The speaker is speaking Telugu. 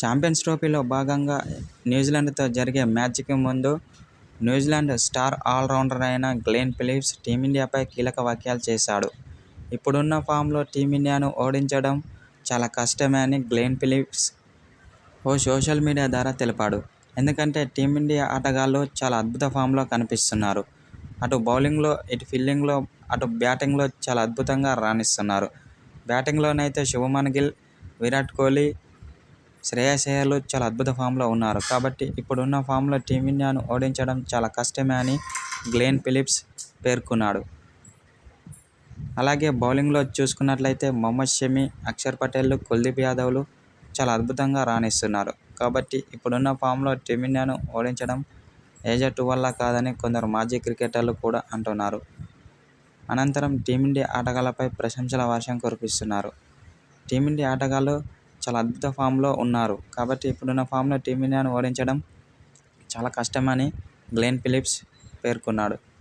ఛాంపియన్స్ ట్రోఫీలో భాగంగా న్యూజిలాండ్తో జరిగే మ్యాచ్కి ముందు న్యూజిలాండ్ స్టార్ ఆల్రౌండర్ అయిన గ్లెన్ ఫిలిప్స్ టీమిండియాపై కీలక వ్యాఖ్యలు చేశాడు. ఇప్పుడున్న ఫామ్లో టీమిండియాను ఓడించడం చాలా కష్టమే అని గ్లెన్ ఫిలిప్స్ ఓ సోషల్ మీడియా ద్వారా తెలిపాడు. ఎందుకంటే టీమిండియా ఆటగాళ్ళు చాలా అద్భుత ఫామ్లో కనిపిస్తున్నారు. అటు బౌలింగ్లో, ఇటు ఫీల్డింగ్లో, అటు బ్యాటింగ్లో చాలా అద్భుతంగా రాణిస్తున్నారు. బ్యాటింగ్లోనైతే శుభమన్ గిల్, విరాట్ కోహ్లీ, శ్రేయస్ అయ్యర్లు చాలా అద్భుత ఫామ్లో ఉన్నారు. కాబట్టి ఇప్పుడున్న ఫామ్లో టీమిండియాను ఓడించడం చాలా కష్టమే అని గ్లెన్ ఫిలిప్స్ పేర్కొన్నాడు. అలాగే బౌలింగ్లో చూసుకున్నట్లయితే మహమ్మద్ షమి, అక్షర్ పటేల్, కుల్దీప్ యాదవ్లు చాలా అద్భుతంగా రాణిస్తున్నారు. కాబట్టి ఇప్పుడున్న ఫామ్లో టీమిండియాను ఓడించడం ఏ జట్టు వల్ల కాదని కొందరు మాజీ క్రికెటర్లు కూడా అంటున్నారు. అనంతరం టీమిండియా ఆటగాళ్ళపై ప్రశంసల వర్షం కురిపిస్తున్నారు. టీమిండియా ఆటగాళ్ళు చాలా అద్భుత ఫామ్లో ఉన్నారు. కాబట్టి ఇప్పుడున్న ఫామ్లో టీమిండియాను ఓడించడం చాలా కష్టమని గ్లెన్ ఫిలిప్స్ పేర్కొన్నాడు.